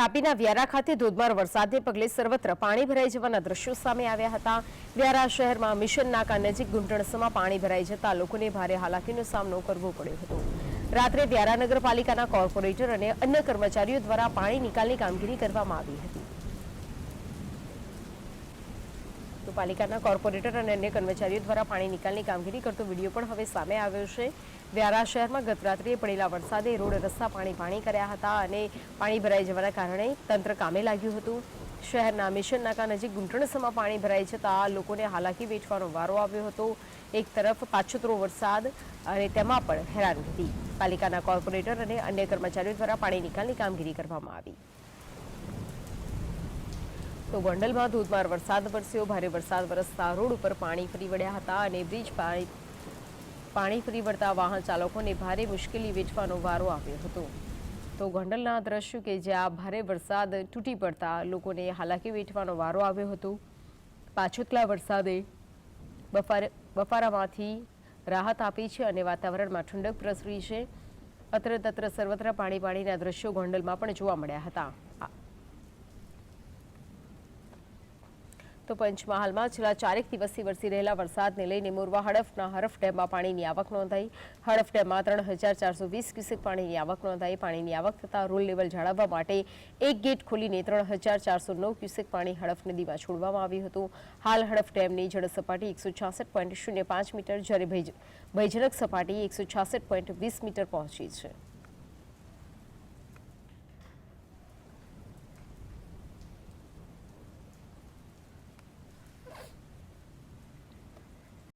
તાપીના વ્યારા ખાતે ધોધમાર વરસાદને પગલે સર્વત્ર પાણી ભરાઈ જવાના દ્રશ્યો સામે આવ્યા હતા. વ્યારા શહેરમાં મિશન નાકા નજીક ગુંટણસમાં પાણી ભરાઈ જતા લોકોને ભારે હાલાકીનો સામનો કરવો પડ્યો હતો. રાત્રે વ્યારા નગરપાલિકાના કોર્પોરેટર અને અન્ય કર્મચારીઓ દ્વારા પાણી નિકાલની કામગીરી કરવામાં આવી હતી. પાલિકાના કોર્પોરેટર અને અન્ય કર્મચારીઓ દ્વારા પાણી નિકાલની કામગીરી કરતો વીડિયો પણ હવે સામે આવ્યો છે. વ્યારા શહેરમાં ગત રાત્રિએ પડેલા વરસાદે રોડ રસ્તા પાણી પાણી કર્યા હતા અને પાણી ભરાઈ જવાના કારણે તંત્ર કામે લાગ્યું હતું. શહેરના મિશન નાકા નજીક ગુંટણસમાં પાણી ભરાઈ જતાં લોકોને હાલાકી વેઠવાનો વારો આવ્યો હતો. એક તરફ પાછોતરો વરસાદ અને તેમાં પણ હેરાનગતિ પાલિકાના કોર્પોરેટર અને અન્ય કર્મચારીઓ દ્વારા પાણી નિકાલની કામગીરી કરવામાં આવી. તો ગોંડલમાં ધોધમાર વરસાદ વરસ્યો. ભારે વરસાદ વરસતા રોડ ઉપર પાણી ફરી વળ્યા હતા અને બ્રિજ પાણી પાણી ફરી વળતા વાહન ચાલકોને ભારે મુશ્કેલી વેઠવાનો વારો આવ્યો હતો. તો ગોંડલના દ્રશ્યો કે જ્યાં ભારે વરસાદ તૂટી પડતા લોકોને હાલાકી વેઠવાનો વારો આવ્યો હતો. પાછોતલા વરસાદે બફાર, બફારામાંથી રાહત આપી છે અને વાતાવરણમાં ઠંડક પ્રસરી છે. અત્ર તત્ર સર્વત્ર પાણી પાણીના દ્રશ્યો ગોંડલમાં પણ જોવા મળ્યા હતા. તો પંચમહાલમાં છેલ્લા ચારેક દિવસથી વરસી રહેલા વરસાદને લઈને મોરવા હડફના હરફ ડેમમાં પાણીની આવક નોંધાઈ. હડફ ડેમમાં ત્રણ હજાર ચારસો વીસ ક્યુસેક પાણીની આવક નોંધાઈ. પાણીની આવક થતાં રોલ લેવલ જાળવવા માટે એક ગેટ ખોલીને ત્રણ હજાર ચારસો નવ ક્યુસેક પાણી હડફ નદીમાં છોડવામાં આવ્યું હતું. હાલ હડફ ડેમની જળસપાટી એકસો છાસઠ પોઈન્ટ શૂન્ય પાંચ મીટર જ્યારે ભયજ- ભયજનક સપાટી એકસો છાસઠ પોઈન્ટ વીસ મીટર પહોંચી છે.